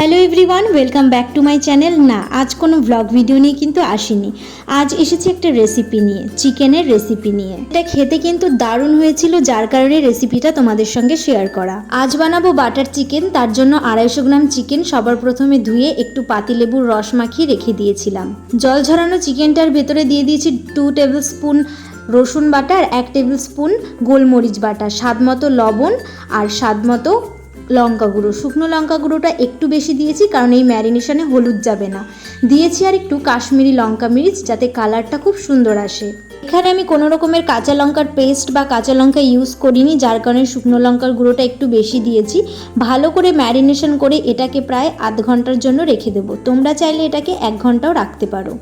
Hello everyone, welcome back to my channel. না, আজ কোনো ব্লগ ভিডিও নিয়ে কিন্তু আসিনি। আজ এসেছি একটা রেসিপি নিয়ে, চিকেনের রেসিপি নিয়ে। এটা খেতে কিন্তু দারুণ হয়েছিল, যার কারণে রেসিপিটা তোমাদের সঙ্গে শেয়ার করা। আজ বানাবো বাটার চিকেন তার জন্য আড়াইশো গ্রাম চিকেন সবার প্রথমে ধুয়ে একটু পাতিলেবুর রস মাখিয়ে রেখে দিয়েছিলাম। জল ঝরানো চিকেনটার ভেতরে দিয়ে দিয়েছি টু টেবিল স্পুন রসুন বাটা আর এক টেবিল স্পুন গোলমরিচ বাটা স্বাদ মতো লবণ আর স্বাদ মতো লঙ্কা গুঁড়ো। শুকনো লঙ্কা গুঁড়োটা একটু বেশি দিয়েছি, কারণ এই ম্যারিনেশনে হলুদ যাবে না। দিয়েছি আর একটু কাশ্মীরি লঙ্কা মিরিচ, যাতে কালারটা খুব সুন্দর আসে। এখানে আমি কোনো রকমের কাঁচা লঙ্কার পেস্ট বা কাঁচা লঙ্কা ইউজ করিনি, যার কারণে শুকনো লঙ্কার গুঁড়োটা একটু বেশি দিয়েছি। ভালো করে ম্যারিনেশন করে এটাকে প্রায় আধ ঘণ্টার জন্য রেখে দেবো। তোমরা চাইলে এটাকে এক ঘন্টাও রাখতে পারো।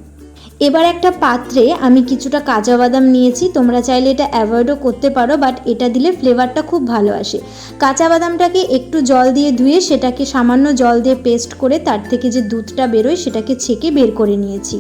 এবার একটা পাত্রে আমি কিছুটা কাঁচা বাদাম নিয়েছি। তোমরা চাইলে এটা অ্যাভয়েডও করতে পারো বাট এটা দিলে ফ্লেভারটা খুব ভালো আসে। কাঁচা বাদামটাকে একটু জল দিয়ে ধুয়ে সেটাকে সামান্য জল দিয়ে পেস্ট করে তার থেকে যে দুধটা বেরোয় সেটাকে ছেঁকে বের করে নিয়েছি।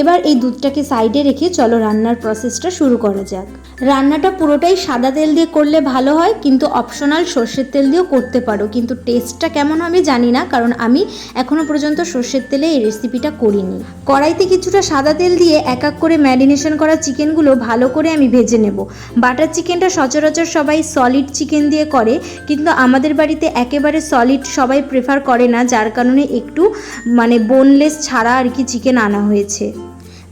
এবার এই দুধটাকে সাইডে রেখে চলো রান্নার প্রসেসটা শুরু করা যাক। রান্নাটা পুরোটাই সাদা তেল দিয়ে করলে ভালো হয়, কিন্তু অপশনাল সর্ষের তেল দিয়েও করতে পারো। কিন্তু টেস্টটা কেমন হবে জানি না, কারণ আমি এখনও পর্যন্ত সর্ষের তেলে এই রেসিপিটা করিনি। কড়াইতে কিছুটা সাদা তেল দিয়ে এক এক করে ম্যারিনেশন করা চিকেনগুলো ভালো করে আমি ভেজে নেব। বাটার চিকেনটা সচরাচর সবাই সলিড চিকেন দিয়ে করে, কিন্তু আমাদের বাড়িতে একেবারে সলিড সবাই প্রেফার করে না, যার কারণে একটু মানে বোনলেস ছাড়া আর কি চিকেন আনা হয়েছে।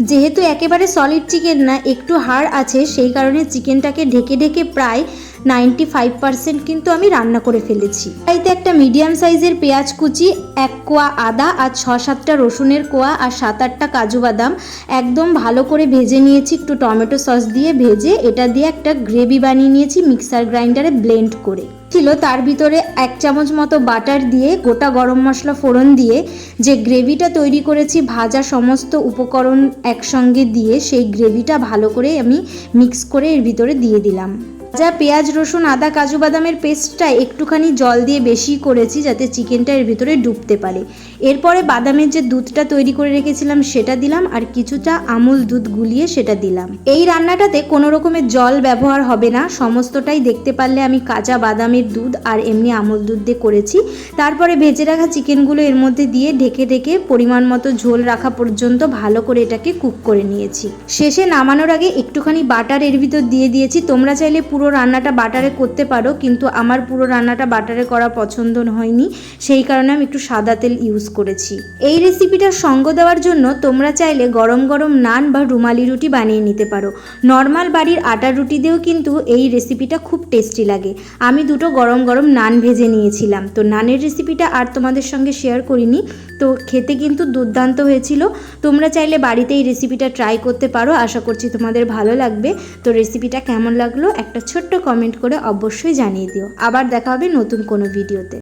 যেহেতু একেবারে সলিড চিকেন না একটু হাড় আছে সেই কারণে চিকেনটাকে ঢেকে ঢেকে প্রায় নাইনটি ফাইভ পার্সেন্ট কিন্তু আমি রান্না করে ফেলেছি। তাইতে একটা মিডিয়াম সাইজের পেঁয়াজ কুচি, এক কোয়া আদা আর ছ সাতটা রসুনের কোয়া আর সাত আটটা কাজু বাদাম একদম ভালো করে ভেজে নিয়েছি, একটু টমেটো সস দিয়ে ভেজে এটা দিয়ে একটা গ্রেভি বানিয়ে নিয়েছি মিক্সার গ্রাইন্ডারে ব্লেন্ড করে। ছিল তার ভিতরে এক চামচ মতো বাটার দিয়ে গোটা গরম মশলা ফোড়ন দিয়ে যে গ্রেভিটা তৈরি করেছি ভাজা সমস্ত উপকরণ একসঙ্গে দিয়ে সেই গ্রেভিটা ভালো করে আমি মিক্স করে এর ভিতরে দিয়ে দিলাম। যা পেঁয়াজ, রসুন, আদা, কাজু বাদামের পেস্টটা একটুখানি জল দিয়ে বেশি করেছি যাতে চিকেনটা এর ভিতরে ডুবতে পারে। এরপরে বাদামের যে দুধটা তৈরি করে রেখেছিলাম সেটা দিলাম আর কিছুটা আমুল দুধ গুলিয়ে সেটা দিলাম। এই রান্নাটাতে কোনো রকমের জল ব্যবহার হবে না, সমস্তটাই দেখতে পারলে আমি কাঁচা বাদামের দুধ আর এমনি আমুল দুধ দিয়ে করেছি। তারপরে ভেজে রাখা চিকেনগুলো এর মধ্যে দিয়ে ঢেকে ঢেকে পরিমাণ মতো ঝোল রাখা পর্যন্ত ভালো করে এটাকে কুক করে নিয়েছি। শেষে নামানোর আগে একটুখানি বাটার এর ভিতর দিয়ে দিয়েছি। তোমরা চাইলে পুরো রান্নাটা বাটারে করতে পারো, কিন্তু আমার পুরো রান্নাটা বাটারে করা পছন্দ হয়নি। সেই কারণে আমি একটু সাদা তেল ইউজ করেছি। এই রেসিপিটার সঙ্গ দেওয়ার জন্য তোমরা চাইলে গরম গরম নান বা রুমালি রুটি বানিয়ে নিতে পারো। নর্মাল বাড়ির আটার রুটি দিয়েও কিন্তু এই রেসিপিটা খুব টেস্টি লাগে। আমি দুটো গরম গরম নান ভেজে নিয়েছিলাম। তো নানের রেসিপিটা আর তোমাদের সঙ্গে শেয়ার করিনি। তো খেতে কিন্তু দুর্দান্ত হয়েছিল। তোমরা চাইলে বাড়িতে এই রেসিপিটা ট্রাই করতে পারো। আশা করছি তোমাদের ভালো লাগবে। তো রেসিপিটা কেমন লাগল? একটা ছোট্ট কমেন্ট করে অবশ্যই জানিয়ে দিও। আবার দেখা হবে নতুন কোনো ভিডিওতে